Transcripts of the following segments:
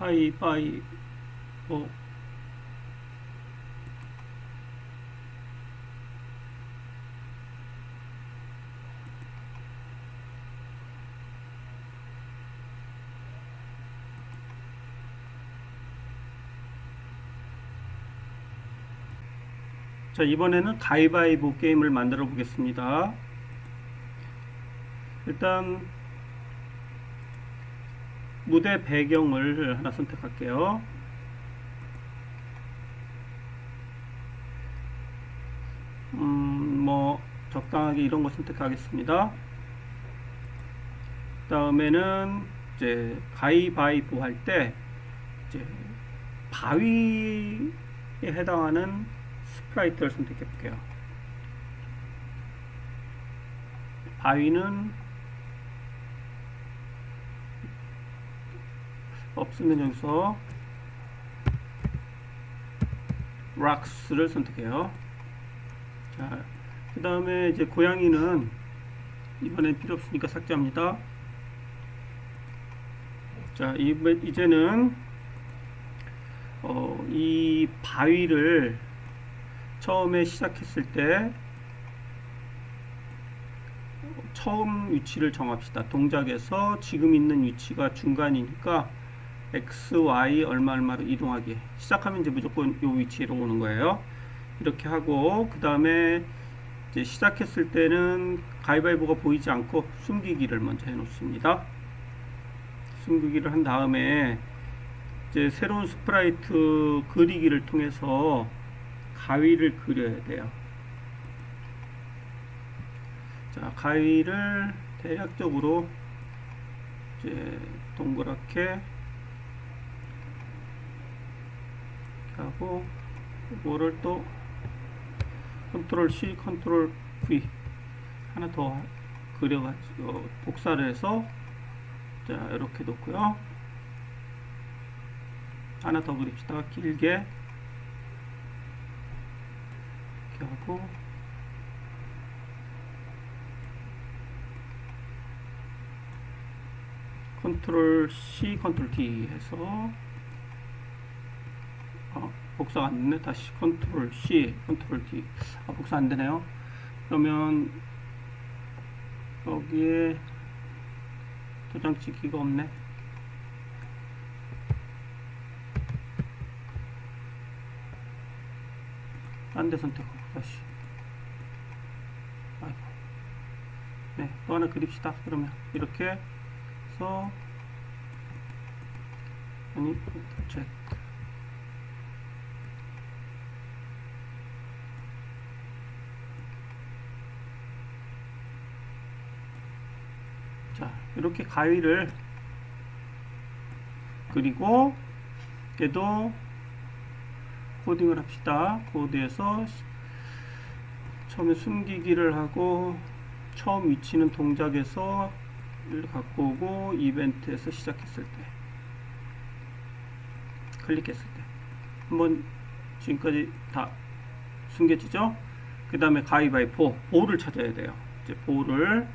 가위바위보 자 이번에는 가위바위보 게임을 만들어 보겠습니다. 일단 무대 배경을 하나 선택할게요 음, 뭐 적당하게 이런 거 선택하겠습니다 다음에는 이제 가위바위보 할 때 이제 바위에 해당하는 스프라이트를 선택해 볼게요. 바위는 없으면 여기서 락스를 선택해요. 자, 그 다음에 이제 고양이는 이번엔 필요 없으니까 삭제합니다. 자, 이제는 어, 이 바위를 처음에 시작했을 때 처음 위치를 정합시다. 동작에서 지금 있는 위치가 중간이니까 x, y 얼마 얼마로 이동하게 시작하면 이제 무조건 이 위치로 오는 거예요. 이렇게 하고 그 다음에 이제 시작했을 때는 가위바위보가 보이지 않고 숨기기를 먼저 해 놓습니다. 숨기기를 한 다음에 이제 새로운 스프라이트 그리기를 통해서 가위를 그려야 돼요. 자, 가위를 대략적으로 이제 동그랗게 하고 이거를 또 컨트롤 C, 컨트롤 V 하나 더 그려가지고 복사를 해서 자 이렇게 놓고요. 하나 더 그립시다. 길게 이렇게 하고 컨트롤 C, 컨트롤 D 해서 어, 복사가 안 됐네. 다시 컨트롤 C, 컨트롤 D. 아, 복사 안 되네요. 그러면 여기에 도장 찍기가 없네. 딴 데 선택하고 다시. 아이고. 네, 또 하나 그립시다. 그러면 이렇게 해서 아니, 제 자, 이렇게 가위를 그리고 얘도 코딩을 합시다. 코드에서 처음에 숨기기를 하고 처음 위치는 동작에서 를 갖고 오고 이벤트에서 시작했을 때 클릭했을 때 한번 지금까지 다 숨겨지죠? 그 다음에 가위바위보 볼을 찾아야 돼요. 이제 볼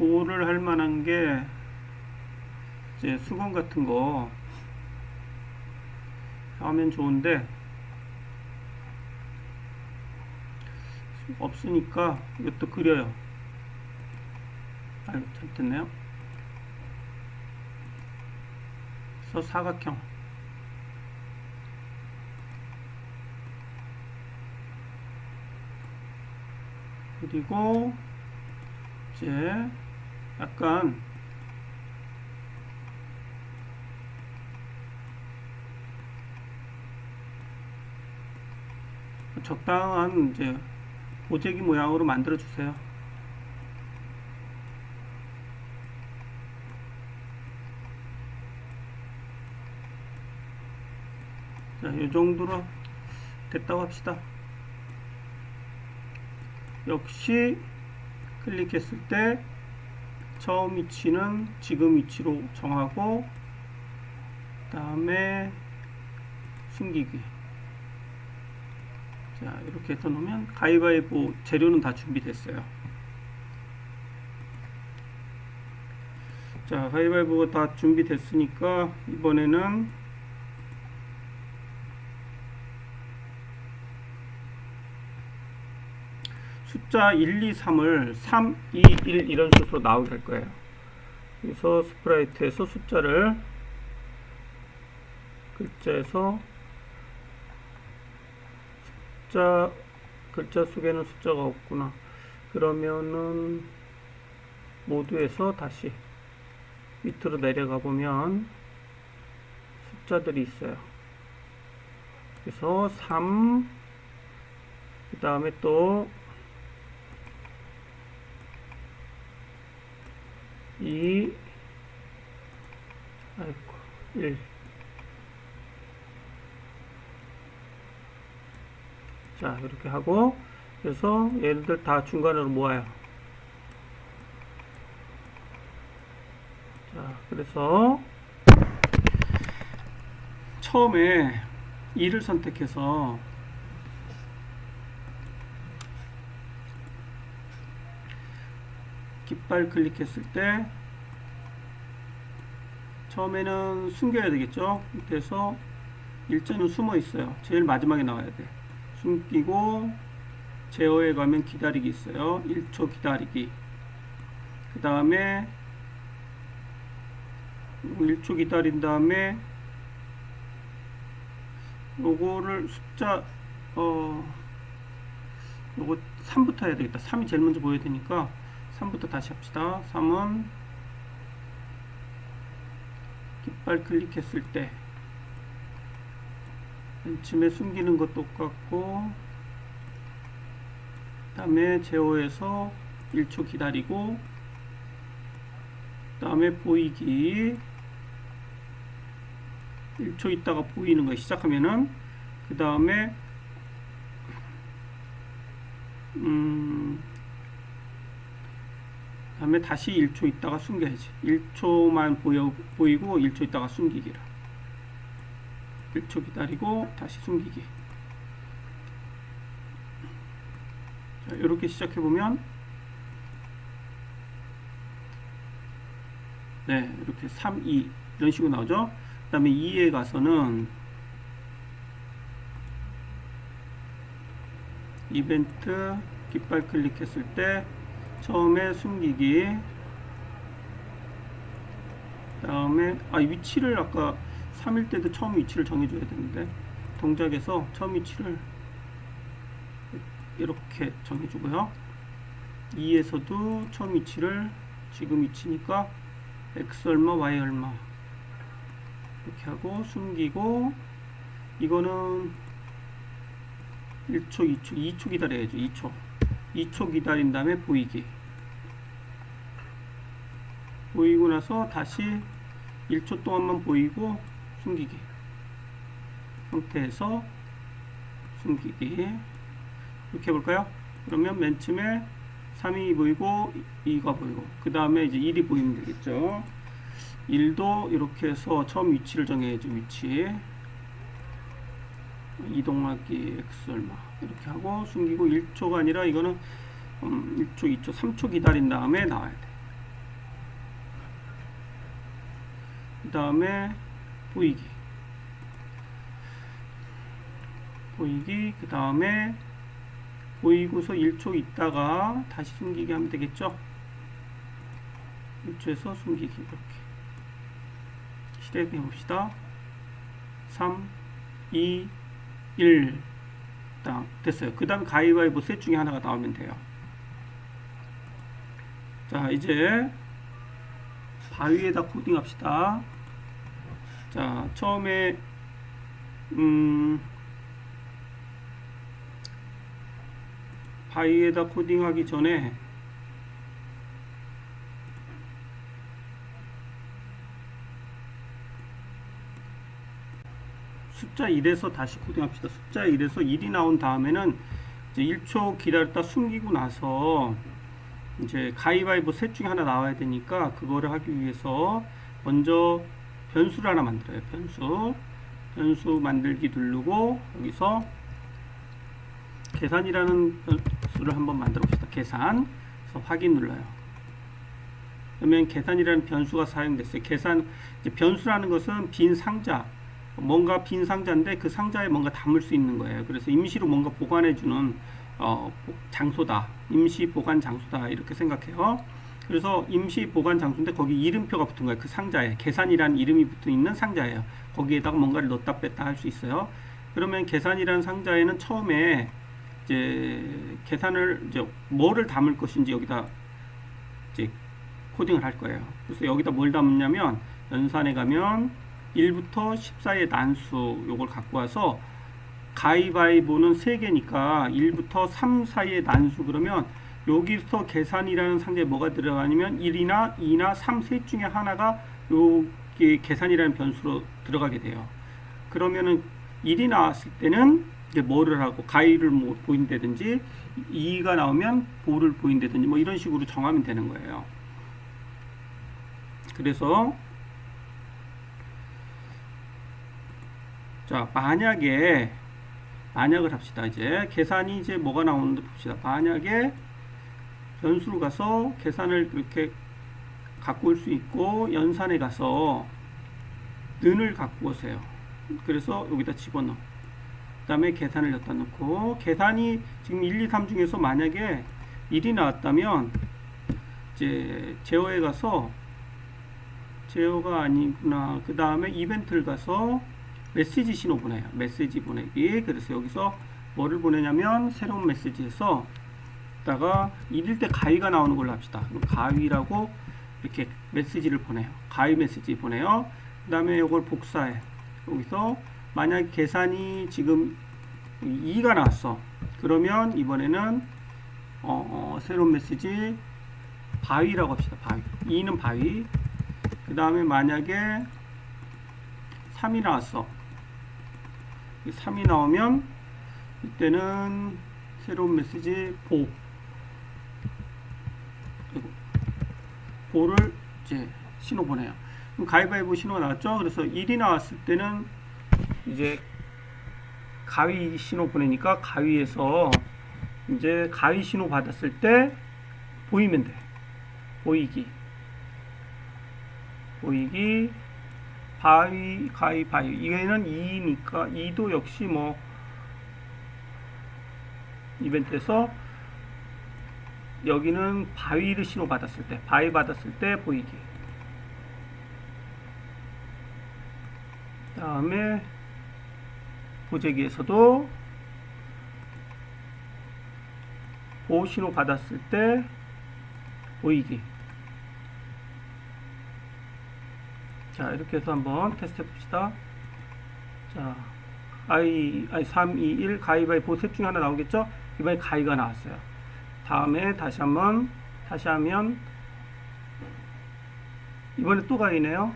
을 볼을 할 만한 게 이제 수건 같은 거 하면 좋은데 없으니까 이것도 그려요. 아유 잘 됐네요. 그래서 사각형 그리고 이제 약간 적당한 이제 보재기 모양으로 만들어 주세요. 자, 이 정도로 됐다고 합시다. 역시 클릭했을 때 처음 위치는 지금 위치로 정하고 다음에 숨기기. 자 이렇게 해서 놓으면 가위바위보 재료는 다 준비됐어요. 자, 가위바위보가 다 준비됐으니까 이번에는 숫자 1, 2, 3을 3, 2, 1 이런 식으로 나오게 할 거예요. 그래서 스프라이트에서 숫자를 글자에서 숫자 글자 속에는 숫자가 없구나. 그러면은 모두에서 다시 밑으로 내려가 보면 숫자들이 있어요. 그래서 3, 그 다음에 또 2, 아이고, 1. 자, 이렇게 하고, 그래서 얘네들 다 중간으로 모아요. 자, 그래서 처음에 2를 선택해서 깃발 클릭했을 때 처음에는 숨겨야 되겠죠. 밑에서 일자는 숨어 있어요. 제일 마지막에 나와야 돼. 숨기고 제어에 가면 기다리기 있어요. 1초 기다리기. 그 다음에 1초 기다린 다음에 요거를 숫자 어 요거 3부터 해야 되겠다. 3이 제일 먼저 보여야 되니까 3부터 다시 합시다. 3은 깃발 클릭했을 때맨 처음에 숨기는 것 똑같고 그 다음에 제어에서 1초 기다리고 그 다음에 보이기 1초 있다가 보이는 거 시작하면은 그 다음에 음 다음에 다시 1초 있다가 숨겨야지. 1초만 보여, 보이고 1초 있다가 숨기기라. 1초 기다리고 다시 숨기기. 자 이렇게 시작해 보면 네 이렇게 3, 2 이런 식으로 나오죠? 그 다음에 2에 가서는 이벤트 깃발 클릭했을 때 처음에 숨기기. 다음에 아 위치를 아까 3일 때도 처음 위치를 정해줘야 되는데 동작에서 처음 위치를 이렇게 정해주고요. 2에서도 처음 위치를 지금 위치니까 x 얼마 y 얼마. 이렇게 하고 숨기고 이거는 1초 2초 2초 기다려야죠. 2초 2초 기다린 다음에 보이기. 보이고 나서 다시 1초 동안만 보이고 숨기기. 상태에서 숨기기. 이렇게 해볼까요? 그러면 맨 처음에 3이 보이고 2가 보이고 그 다음에 이제 1이 보이면 되겠죠. 1도 이렇게 해서 처음 위치를 정해야죠 위치. 이동하기 x 얼마 이렇게 하고 숨기고 1초가 아니라 이거는 음, 1초, 2초, 3초 기다린 다음에 나와야 돼. 그 다음에 보이기. 보이기. 그 다음에 보이고서 1초 있다가 다시 숨기기 하면 되겠죠? 1초에서 숨기기 이렇게. 실행해 봅시다. 3, 2, 1. 딱 됐어요. 그 다음 가위바위보 셋 중에 하나가 나오면 돼요. 자, 이제 바위에다 코딩 합시다. 자, 처음에, 음, 바위에다 코딩하기 전에 숫자 1에서 다시 코딩합시다. 숫자 1에서 1이 나온 다음에는 이제 1초 기다렸다 숨기고 나서 이제 가위바위보 셋 중에 하나 나와야 되니까 그거를 하기 위해서 먼저 변수를 하나 만들어요. 변수. 변수 만들기 누르고 여기서 계산이라는 변수를 한번 만들어 봅시다. 계산. 그래서 확인 눌러요. 그러면 계산이라는 변수가 사용됐어요. 계산 변수라는 것은 빈 상자 뭔가 빈 상자인데 그 상자에 뭔가 담을 수 있는 거예요. 그래서 임시로 뭔가 보관해주는 어, 보- 장소다. 임시 보관 장소다. 이렇게 생각해요. 그래서 임시 보관 장소인데 거기 이름표가 붙은 거예요. 그 상자에 계산이라는 이름이 붙어 있는 상자예요. 거기에다가 뭔가를 넣었다 뺐다 할 수 있어요. 그러면 계산이라는 상자에는 처음에 이제 계산을 이제 뭐를 담을 것인지 여기다 이제 코딩을 할 거예요. 그래서 여기다 뭘 담냐면 연산에 가면 1부터 10 사이의 난수 요걸 갖고 와서 가위바위보는 3개니까 1부터 3 사이의 난수 그러면 여기서 계산이라는 상자에 뭐가 들어가냐면 1이나 2나 3, 셋 중에 하나가 여기 계산이라는 변수로 들어가게 돼요. 그러면은 1이 나왔을 때는 이제 뭐를 하고 가위를 뭐 보인다든지 2가 나오면 보를 보인다든지 뭐 이런 식으로 정하면 되는 거예요. 그래서 자 만약에 만약을 합시다. 이제 계산이 이제 뭐가 나오는데 봅시다. 만약에 변수로 가서 계산을 이렇게 갖고 올 수 있고 연산에 가서 는을 갖고 오세요. 그래서 여기다 집어넣어. 그 다음에 계산을 여기다 넣고 계산이 지금 1, 2, 3 중에서 만약에 1이 나왔다면 이제 제어에 가서 제어가 아니구나. 그 다음에 이벤트를 가서 메시지 신호 보내요. 메시지 보내기. 그래서 여기서 뭐를 보내냐면 새로운 메시지에서 다가 1일 때 가위가 나오는 걸로 합시다. 가위라고 이렇게 메시지를 보내요. 가위 메시지 보내요. 그 다음에 이걸 복사해. 여기서 만약 계산이 지금 2가 나왔어. 그러면 이번에는 어, 어, 새로운 메시지 바위라고 합시다. 바위. 2는 바위. 그 다음에 만약에 3이 나왔어. 3이 나오면 이때는 새로운 메시지 보. 보를 이제 신호 보내요. 그럼 가위바위보 신호가 나왔죠. 그래서 1이 나왔을 때는 이제 가위 신호 보내니까 가위에서 이제 가위 신호 받았을 때 보이면 돼. 보이기. 보이기. 바위, 가위, 바위. 얘는 2니까 2도 역시 뭐 이벤트에서 여기는 바위를 신호 받았을 때, 바위 받았을 때 보이기. 다음에 보재기에서도 보 신호 받았을 때 보이기. 자, 이렇게 해서 한번 테스트 해 봅시다. 자, I 3, 2, 1 가위바위보 셋 중에 하나 나오겠죠? 이번에 가위가 나왔어요. 다음에 다시 한번 다시 하면 이번에 또 가위네요.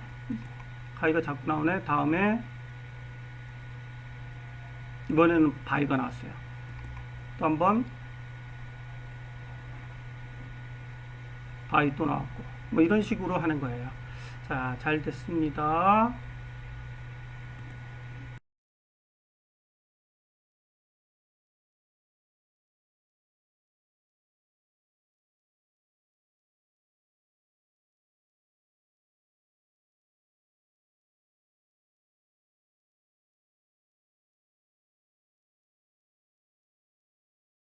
가위가 자꾸 나오네. 다음에 이번에는 바위가 나왔어요. 또 한번 바위 또 나왔고 뭐 이런 식으로 하는 거예요. 자, 잘 됐습니다.